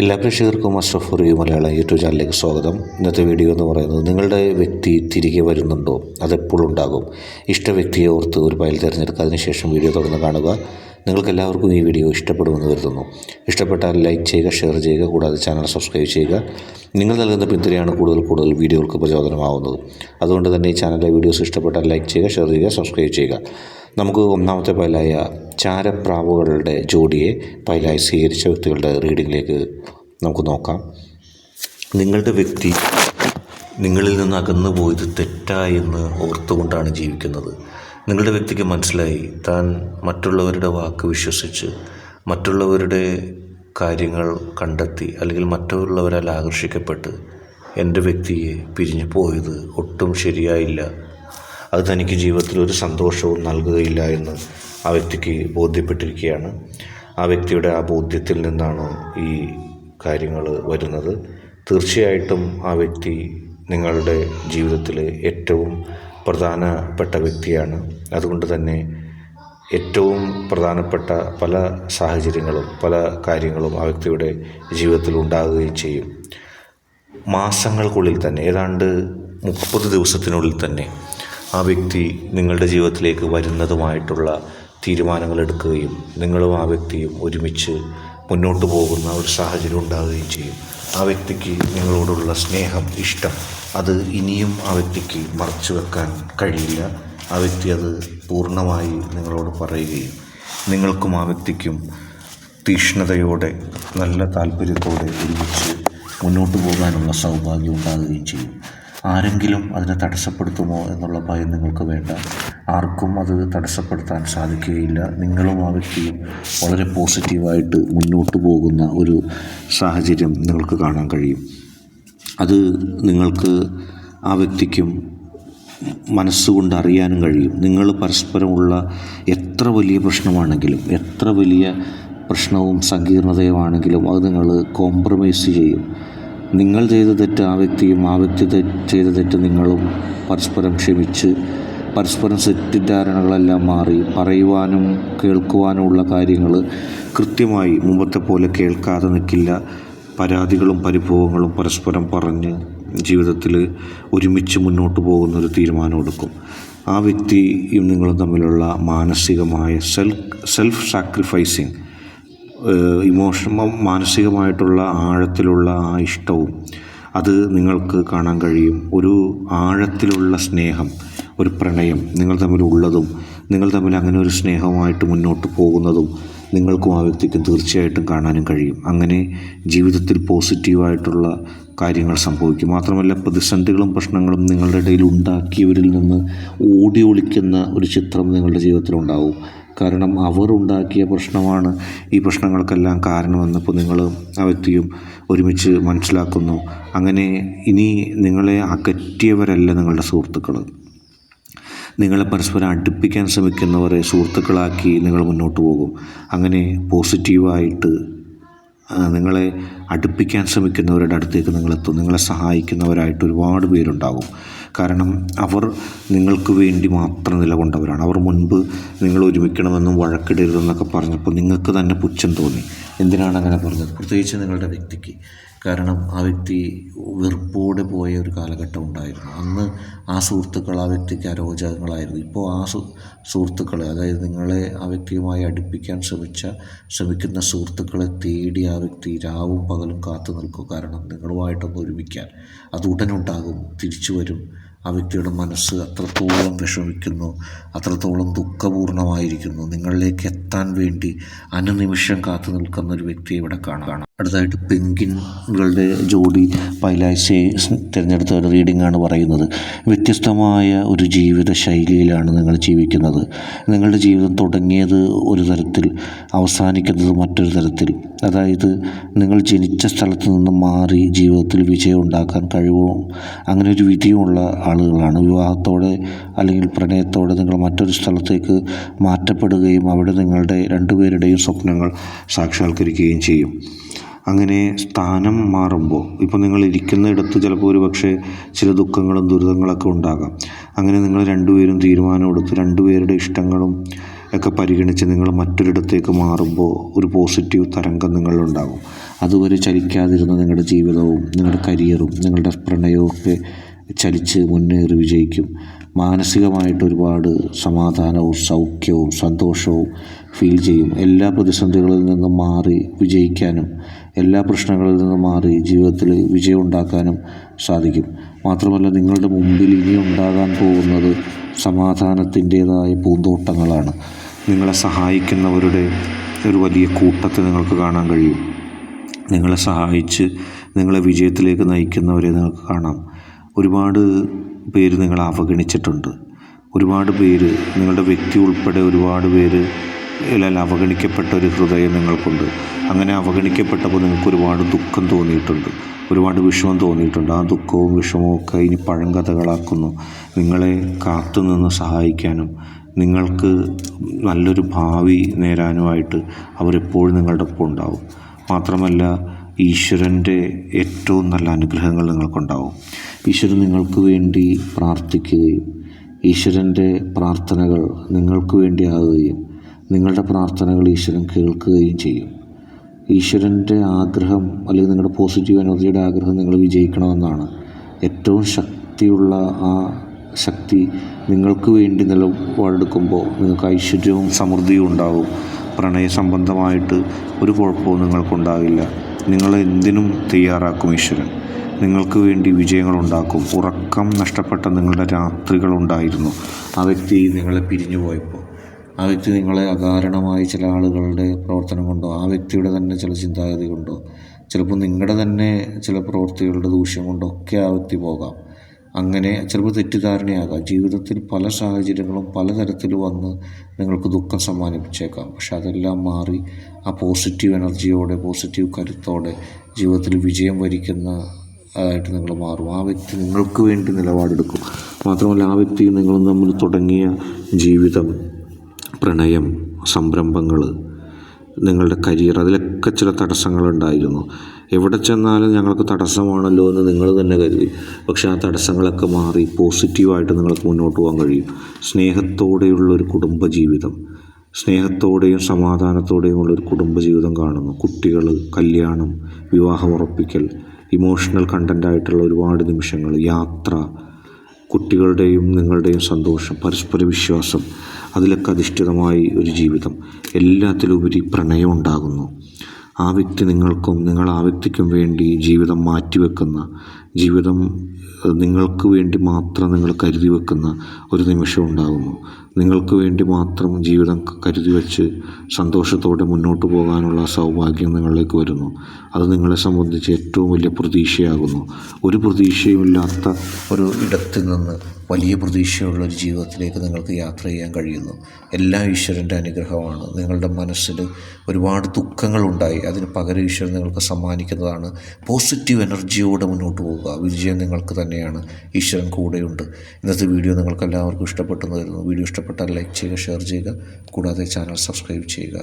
എല്ലാ പ്രേക്ഷകർക്കും Ashraf review Malayalam YouTube ചാനലിലേക്ക് സ്വാഗതം. ഇന്നത്തെ വീഡിയോ എന്ന് പറയുന്നത് നിങ്ങളുടെ വ്യക്തി തിരികെ വരുന്നുണ്ടോ? അതെപ്പോഴുണ്ടാകും ഇഷ്ട വ്യക്തിയെ ഓർത്ത് ഒരു ഫയൽ തിരഞ്ഞെടുക്കുക അതിനുശേഷം വീഡിയോ തുടർന്ന് കാണുക. നിങ്ങൾക്ക് എല്ലാവർക്കും ഈ വീഡിയോ ഇഷ്ടപ്പെടുമെന്ന് കരുതുന്നു. ഇഷ്ടപ്പെട്ടാൽ ലൈക്ക് ചെയ്യുക ഷെയർ ചെയ്യുക കൂടാതെ ചാനൽ സബ്സ്ക്രൈബ് ചെയ്യുക. നിങ്ങൾ നൽകുന്ന പിന്തുണയാണ് കൂടുതൽ കൂടുതൽ വീഡിയോകൾക്ക് പ്രചോദനമാവുന്നത്. അതുകൊണ്ട് തന്നെ ഈ ചാനലിലെ വീഡിയോസ് ഇഷ്ടപ്പെട്ടാൽ ലൈക്ക് ചെയ്യുക ഷെയർ ചെയ്യുക സബ്സ്ക്രൈബ് ചെയ്യുക. നമുക്ക് ഒന്നാമത്തെ പൈലായ ചാരപ്രാവുകളുടെ ജോഡിയെ പൈലായി സ്വീകരിച്ച വ്യക്തികളുടെ റീഡിങ്ങിലേക്ക് നമുക്ക് നോക്കാം. നിങ്ങളുടെ വ്യക്തി നിങ്ങളിൽ നിന്ന് അകന്നു പോയത് തെറ്റായെന്ന് ഓർത്തുകൊണ്ടാണ് ജീവിക്കുന്നത്. നിങ്ങളുടെ വ്യക്തിക്ക് മനസ്സിലായി. താൻ മറ്റുള്ളവരുടെ വാക്ക് വിശ്വസിച്ച് മറ്റുള്ളവരുടെ കാര്യങ്ങൾ കണ്ടെത്തി അല്ലെങ്കിൽ മറ്റുള്ളവരാൽ ആകർഷിക്കപ്പെട്ട് എന്റെ വ്യക്തിയെ പിരിഞ്ഞു പോയത് ഒട്ടും ശരിയായില്ല. അത് തനിക്ക് ജീവിതത്തിൽ ഒരു സന്തോഷവും നൽകുകയില്ല എന്ന് ആ വ്യക്തിക്ക് ബോധ്യപ്പെട്ടിരിക്കുകയാണ്. ആ വ്യക്തിയുടെ ആ ബോധ്യത്തിൽ നിന്നാണ് ഈ കാര്യങ്ങൾ വരുന്നത്. തീർച്ചയായിട്ടും ആ വ്യക്തി നിങ്ങളുടെ ജീവിതത്തിൽ ഏറ്റവും പ്രധാനപ്പെട്ട വ്യക്തിയാണ്. അതുകൊണ്ട് തന്നെ ഏറ്റവും പ്രധാനപ്പെട്ട പല സാഹചര്യങ്ങളും പല കാര്യങ്ങളും ആ വ്യക്തിയുടെ ജീവിതത്തിൽ ഉണ്ടാകുകയും ചെയ്യും. മാസങ്ങൾക്കുള്ളിൽ തന്നെ ഏതാണ്ട് മുപ്പത് ദിവസത്തിനുള്ളിൽ തന്നെ ആ വ്യക്തി നിങ്ങളുടെ ജീവിതത്തിലേക്ക് വരുന്നതുമായിട്ടുള്ള തീരുമാനങ്ങൾ എടുക്കുകയും നിങ്ങളും ആ വ്യക്തിയും ഒരുമിച്ച് മുന്നോട്ട് പോകുന്ന ഒരു സാഹചര്യം ഉണ്ടാകുകയും ചെയ്യും. ആ വ്യക്തിക്ക് നിങ്ങളോടുള്ള സ്നേഹം ഇഷ്ടം അത് ഇനിയും ആ വ്യക്തിക്ക് മറച്ചു വെക്കാൻ കഴിയില്ല. ആ വ്യക്തി അത് പൂർണമായി നിങ്ങളോട് പറയുകയും നിങ്ങൾക്കും ആ വ്യക്തിക്കും തീക്ഷ്ണതയോടെ നല്ല താല്പര്യത്തോടെ ഒരുമിച്ച് മുന്നോട്ട് പോകാനുള്ള സൗഭാഗ്യം ഉണ്ടാകുകയും ചെയ്യും. ആരെങ്കിലും അതിനെ തടസ്സപ്പെടുത്തുമോ എന്നുള്ള ഭയം നിങ്ങൾക്ക് വേണ്ട. ആർക്കും അത് തടസ്സപ്പെടുത്താൻ സാധിക്കുകയില്ല. നിങ്ങളും ആ വ്യക്തിയും വളരെ പോസിറ്റീവായിട്ട് മുന്നോട്ട് പോകുന്ന ഒരു സാഹചര്യം നിങ്ങൾക്ക് കാണാൻ കഴിയും. അത് നിങ്ങൾക്ക് ആ വ്യക്തിക്കും മനസ്സുകൊണ്ട് അറിയാനും കഴിയും. നിങ്ങൾ പരസ്പരമുള്ള എത്ര വലിയ പ്രശ്നമാണെങ്കിലും എത്ര വലിയ പ്രശ്നവും സങ്കീർണതയുമാണെങ്കിലും അത് നിങ്ങൾ കോംപ്രമൈസ് ചെയ്യും. നിങ്ങൾ ചെയ്ത തെറ്റ് ആ വ്യക്തിയും ആ വ്യക്തി ചെയ്ത തെറ്റ് നിങ്ങളും പരസ്പരം ക്ഷമിച്ച് പരസ്പരം തെറ്റിദ്ധാരണകളെല്ലാം മാറി പറയുവാനും കേൾക്കുവാനുമുള്ള കാര്യങ്ങൾ കൃത്യമായി മുമ്പത്തെ പോലെ കേൾക്കാതെ നിൽക്കില്ല. പരാതികളും പരിഭവങ്ങളും പരസ്പരം പറഞ്ഞ് ജീവിതത്തിൽ ഒരുമിച്ച് മുന്നോട്ട് പോകുന്നൊരു തീരുമാനം എടുക്കും. ആ വ്യക്തിയും നിങ്ങളും തമ്മിലുള്ള മാനസികമായ സെൽഫ് സെൽഫ് സാക്രിഫൈസിങ് ഇമോഷൻ മാനസികമായിട്ടുള്ള ആഴത്തിലുള്ള ആ ഇഷ്ടവും അത് നിങ്ങൾക്ക് കാണാൻ കഴിയും. ഒരു ആഴത്തിലുള്ള സ്നേഹം ഒരു പ്രണയം നിങ്ങൾ തമ്മിലുള്ളതും നിങ്ങൾ തമ്മിൽ അങ്ങനെ ഒരു സ്നേഹമായിട്ട് മുന്നോട്ട് പോകുന്നതും നിങ്ങൾക്കും ആ വ്യക്തിക്കും തീർച്ചയായിട്ടും കാണാനും കഴിയും. അങ്ങനെ ജീവിതത്തിൽ പോസിറ്റീവായിട്ടുള്ള കാര്യങ്ങൾ സംഭവിക്കും. മാത്രമല്ല പ്രതിസന്ധികളും പ്രശ്നങ്ങളും നിങ്ങളുടെ ഇടയിൽ ഉണ്ടാക്കിയവരിൽ നിന്ന് ഓടി ഒളിക്കുന്ന ഒരു ചിത്രം നിങ്ങളുടെ ജീവിതത്തിലുണ്ടാവും കാരണം അവർ ഉണ്ടാക്കിയ പ്രശ്നമാണ്. ഈ പ്രശ്നങ്ങൾക്കെല്ലാം കാരണമെന്നപ്പോൾ നിങ്ങൾ ആ വ്യക്തിയും ഒരുമിച്ച് മനസ്സിലാക്കുന്നു. അങ്ങനെ ഇനി നിങ്ങളെ അകറ്റിയവരല്ല നിങ്ങളുടെ സുഹൃത്തുക്കൾ. നിങ്ങളെ പരസ്പരം അടുപ്പിക്കാൻ ശ്രമിക്കുന്നവരെ സുഹൃത്തുക്കളാക്കി നിങ്ങൾ മുന്നോട്ട് പോകും. അങ്ങനെ പോസിറ്റീവായിട്ട് നിങ്ങളെ അടുപ്പിക്കാൻ ശ്രമിക്കുന്നവരുടെ അടുത്തേക്ക് നിങ്ങളെത്തും. നിങ്ങളെ സഹായിക്കുന്നവരായിട്ട് ഒരുപാട് പേരുണ്ടാകും. കാരണം അവർ നിങ്ങൾക്ക് വേണ്ടി മാത്രം നിലകൊണ്ടവരാണ്. അവർ മുൻപ് നിങ്ങൾ ഒരുമിക്കണമെന്നും വഴക്കിടരുതെന്നൊക്കെ പറഞ്ഞപ്പോൾ നിങ്ങൾക്ക് തന്നെ പുച്ഛം തോന്നി. എന്തിനാണ് അങ്ങനെ പറഞ്ഞത്? പ്രത്യേകിച്ച് നിങ്ങളുടെ വ്യക്തിക്ക്. കാരണം ആ വ്യക്തി വെറുപ്പോടെ പോയ ഒരു കാലഘട്ടം ഉണ്ടായിരുന്നു. അന്ന് ആ സുഹൃത്തുക്കൾ ആ വ്യക്തിക്ക് അരോചകങ്ങളായിരുന്നു. ഇപ്പോൾ ആ സു സുഹൃത്തുക്കളെ അതായത് നിങ്ങളെ ആ വ്യക്തിയുമായി അടുപ്പിക്കാൻ ശ്രമിച്ച ശ്രമിക്കുന്ന സുഹൃത്തുക്കളെ തേടി ആ വ്യക്തി രാവും പകലും കാത്തു നിൽക്കും. കാരണം നിങ്ങളുമായിട്ടൊന്ന് ഒരുമിക്കാൻ അത് ഉടനുണ്ടാകും തിരിച്ചു വരും. ആ വ്യക്തിയുടെ മനസ്സ് അത്രത്തോളം വിഷമിക്കുന്നു അത്രത്തോളം ദുഃഖപൂർണമായിരിക്കുന്നു. നിങ്ങളിലേക്ക് എത്താൻ വേണ്ടി അനുനിമിഷം കാത്തു നിൽക്കുന്ന ഒരു വ്യക്തിയെ ഇവിടെ കാണാം. അടുത്തതായിട്ട് പെൻഗിനുകളുടെ ജോഡി പൈലാശയെ തിരഞ്ഞെടുത്ത ഒരു ആണ് പറയുന്നത്. വ്യത്യസ്തമായ ഒരു ജീവിത ശൈലിയിലാണ് നിങ്ങൾ ജീവിക്കുന്നത്. നിങ്ങളുടെ ജീവിതം തുടങ്ങിയത് ഒരു തരത്തിൽ അവസാനിക്കുന്നത് മറ്റൊരു തരത്തിൽ. അതായത് നിങ്ങൾ ജനിച്ച സ്ഥലത്ത് നിന്ന് മാറി ജീവിതത്തിൽ വിജയം ഉണ്ടാക്കാൻ കഴിവും? അങ്ങനെ ഒരു വിധിയുമുള്ള ആളുകളാണ്. വിവാഹത്തോടെ അല്ലെങ്കിൽ പ്രണയത്തോടെ നിങ്ങൾ മറ്റൊരു സ്ഥലത്തേക്ക് മാറ്റപ്പെടുകയും അവിടെ നിങ്ങളുടെ രണ്ടുപേരുടെയും സ്വപ്നങ്ങൾ സാക്ഷാത്കരിക്കുകയും ചെയ്യും. അങ്ങനെ സ്ഥാനം മാറുമ്പോൾ ഇപ്പോൾ നിങ്ങൾ ഇരിക്കുന്നിടത്ത് ചിലപ്പോൾ ഒരു പക്ഷേ ചില ദുഃഖങ്ങളും ദുരിതങ്ങളൊക്കെ ഉണ്ടാകാം. അങ്ങനെ നിങ്ങൾ രണ്ടുപേരും തീരുമാനമെടുത്ത് രണ്ടുപേരുടെ ഇഷ്ടങ്ങളും ഒക്കെ പരിഗണിച്ച് നിങ്ങൾ മറ്റൊരിടത്തേക്ക് മാറുമ്പോൾ ഒരു പോസിറ്റീവ് തരംഗം നിങ്ങളിലുണ്ടാകും. അതുവരെ ചലിക്കാതിരുന്ന നിങ്ങളുടെ ജീവിതവും നിങ്ങളുടെ കരിയറും നിങ്ങളുടെ പ്രണയവും ഒക്കെ ചലിച്ച് മുന്നേറി വിജയിക്കും. മാനസികമായിട്ട് ഒരുപാട് സമാധാനവും സൗഖ്യവും സന്തോഷവും ഫീൽ ചെയ്യും. എല്ലാ പ്രതിസന്ധികളിൽ നിന്നും മാറി വിജയിക്കാനും എല്ലാ പ്രശ്നങ്ങളിൽ നിന്നും മാറി ജീവിതത്തിൽ വിജയം ഉണ്ടാക്കാനും സാധിക്കും. മാത്രമല്ല നിങ്ങളുടെ മുമ്പിൽ ഇനി ഉണ്ടാകാൻ പോകുന്നത് സമാധാനത്തിന്റേതായ പൂന്തോട്ടങ്ങളാണ്. നിങ്ങളെ സഹായിക്കുന്നവരുടെ ഒരു വലിയ കൂട്ടത്തെ നിങ്ങൾക്ക് കാണാൻ കഴിയും. നിങ്ങളെ സഹായിച്ച് നിങ്ങളെ വിജയത്തിലേക്ക് നയിക്കുന്നവരെ നിങ്ങൾക്ക് കാണാം. ഒരുപാട് പേര് നിങ്ങളെ അവഗണിച്ചിട്ടുണ്ട്. ഒരുപാട് പേര് നിങ്ങളുടെ വ്യക്തി ഉൾപ്പെടെ ഒരുപാട് പേര് ഇതിൽ അവഗണിക്കപ്പെട്ട ഒരു ഹൃദയം നിങ്ങൾക്കുണ്ട്. അങ്ങനെ അവഗണിക്കപ്പെട്ടപ്പോൾ നിങ്ങൾക്ക് ഒരുപാട് ദുഃഖം തോന്നിയിട്ടുണ്ട്. ഒരുപാട് വിഷമം തോന്നിയിട്ടുണ്ട്. ആ ദുഃഖവും വിഷമവും ഒക്കെ ഇനി പഴങ്കഥകളാക്കുന്നു. നിങ്ങളെ കാത്തുനിന്ന് സഹായിക്കാനും നിങ്ങൾക്ക് നല്ലൊരു ഭാവി നേരാനുമായിട്ട് അവരെപ്പോഴും നിങ്ങളുടെ ഒപ്പം ഉണ്ടാവും. മാത്രമല്ല ഈശ്വരന്റെ ഏറ്റവും നല്ല അനുഗ്രഹങ്ങൾ നിങ്ങൾക്കുണ്ടാവും. ഈശ്വരൻ നിങ്ങൾക്ക് വേണ്ടി പ്രാർത്ഥിക്കുകയും ഈശ്വരന്റെ പ്രാർത്ഥനകൾ നിങ്ങൾക്ക് വേണ്ടി ആകുകയും നിങ്ങളുടെ പ്രാർത്ഥനകൾ ഈശ്വരൻ കേൾക്കുകയും ചെയ്യും. ഈശ്വരന്റെ ആഗ്രഹം അല്ലെങ്കിൽ നിങ്ങളുടെ പോസിറ്റീവ് എനർജിയുടെ ആഗ്രഹം നിങ്ങൾ വിജയിക്കണമെന്നാണ്. ഏറ്റവും ശക്തിയുള്ള ആ ശക്തി നിങ്ങൾക്ക് വേണ്ടി നിലപാടെടുക്കുമ്പോൾ നിങ്ങൾക്ക് ഐശ്വര്യവും സമൃദ്ധിയും ഉണ്ടാകും പ്രണയ സംബന്ധമായിട്ട് ഒരു കുഴപ്പവും നിങ്ങൾക്കുണ്ടാകില്ല. നിങ്ങളെ എന്തിനും തയ്യാറാക്കും ഈശ്വരൻ. നിങ്ങൾക്ക് വേണ്ടി വിജയങ്ങളുണ്ടാക്കും. ഉറക്കം നഷ്ടപ്പെട്ട നിങ്ങളുടെ രാത്രികളുണ്ടായിരുന്നു. ആ വ്യക്തി നിങ്ങളെ പിരിഞ്ഞു പോയപ്പോൾ ആ വ്യക്തി നിങ്ങളെ അകാരണമായി ചില ആളുകളുടെ പ്രവർത്തനം കൊണ്ടോ ആ വ്യക്തിയുടെ തന്നെ ചില ചിന്താഗതി കൊണ്ടോ ചിലപ്പോൾ നിങ്ങളുടെ തന്നെ ചില പ്രവൃത്തികളുടെ ദൂഷ്യം കൊണ്ടോ ഒക്കെ ആ വ്യക്തി പോകാം. അങ്ങനെ ചിലപ്പോൾ തെറ്റിദ്ധാരണയാകാം. ജീവിതത്തിൽ പല സാഹചര്യങ്ങളും പലതരത്തിൽ വന്ന് നിങ്ങൾക്ക് ദുഃഖം സമ്മാനിപ്പിച്ചേക്കാം. പക്ഷെ അതെല്ലാം മാറി ആ പോസിറ്റീവ് എനർജിയോടെ പോസിറ്റീവ് കരുത്തോടെ ജീവിതത്തിൽ വിജയം വരിക്കുന്ന ആയിട്ട് നിങ്ങൾ മാറും. ആ വ്യക്തി നിങ്ങൾക്ക് വേണ്ടി നിലപാടെടുക്കും. മാത്രമല്ല ആ വ്യക്തി നിങ്ങളും തമ്മിൽ തുടങ്ങിയ ജീവിതം പ്രണയം സംരംഭങ്ങൾ നിങ്ങളുടെ കരിയർ അതിലൊക്കെ ചില തടസ്സങ്ങളുണ്ടായിരുന്നു. എവിടെ ചെന്നാലും ഞങ്ങൾക്ക് തടസ്സമാണല്ലോ എന്ന് നിങ്ങൾ തന്നെ കരുതി. പക്ഷേ ആ തടസ്സങ്ങളൊക്കെ മാറി പോസിറ്റീവായിട്ട് നിങ്ങൾക്ക് മുന്നോട്ട് പോകാൻ കഴിയും. സ്നേഹത്തോടെയുള്ളൊരു കുടുംബജീവിതം. സ്നേഹത്തോടെയും സമാധാനത്തോടെയും ഉള്ളൊരു കുടുംബജീവിതം കാണുന്നു. കുട്ടികൾ കല്യാണം വിവാഹം ഉറപ്പിക്കൽ ഇമോഷണൽ കണ്ടന്റായിട്ടുള്ള ഒരുപാട് നിമിഷങ്ങൾ യാത്ര കുട്ടികളുടെയും നിങ്ങളുടെയും സന്തോഷം പരസ്പര വിശ്വാസം അതിലൊക്കെ അധിഷ്ഠിതമായി ഒരു ജീവിതം. എല്ലാത്തിലുപരി പ്രണയം ഉണ്ടാകുന്നു. ആ വ്യക്തി നിങ്ങൾക്കും നിങ്ങൾ ആ വ്യക്തിക്കും വേണ്ടി ജീവിതം മാറ്റിവെക്കുന്ന ജീവിതം നിങ്ങൾക്ക് വേണ്ടി മാത്രം നിങ്ങൾ കരുതി വെക്കുന്ന ഒരു നിമിഷം ഉണ്ടാകുന്നു. നിങ്ങൾക്ക് വേണ്ടി മാത്രം ജീവിതം കരുതി വെച്ച് സന്തോഷത്തോടെ മുന്നോട്ട് പോകാനുള്ള സൗഭാഗ്യം നിങ്ങളിലേക്ക് വരുന്നു. അത് നിങ്ങളെ സംബന്ധിച്ച് ഏറ്റവും വലിയ പ്രതീക്ഷയാകുന്നു. ഒരു പ്രതീക്ഷയുമില്ലാത്ത ഒരു ഇടത്തിൽ നിന്ന് വലിയ പ്രതീക്ഷയുള്ള ഒരു ജീവിതത്തിലേക്ക് നിങ്ങൾക്ക് യാത്ര ചെയ്യാൻ കഴിയുന്നു. എല്ലാ ഈശ്വരന്റെ അനുഗ്രഹമാണ്. നിങ്ങളുടെ മനസ്സിൽ ഒരുപാട് ദുഃഖങ്ങളുണ്ടായി. അതിന് പകരം ഈശ്വരൻ നിങ്ങൾക്ക് സമ്മാനിക്കുന്നതാണ്. പോസിറ്റീവ് എനർജിയോടെ മുന്നോട്ട് പോകുക വിജയം നിങ്ങൾക്ക് തന്നെയാണ്. ഈശ്വരൻ കൂടെയുണ്ട്. ഇന്നത്തെ വീഡിയോ നിങ്ങൾക്ക് എല്ലാവർക്കും ഇഷ്ടപ്പെട്ടെന്ന് വരുന്നു വീഡിയോ ഇഷ്ടപ്പെട്ടാൽ ലൈക്ക് ചെയ്യുക ഷെയർ ചെയ്യുക കൂടാതെ ചാനൽ സബ്സ്ക്രൈബ് ചെയ്യുക.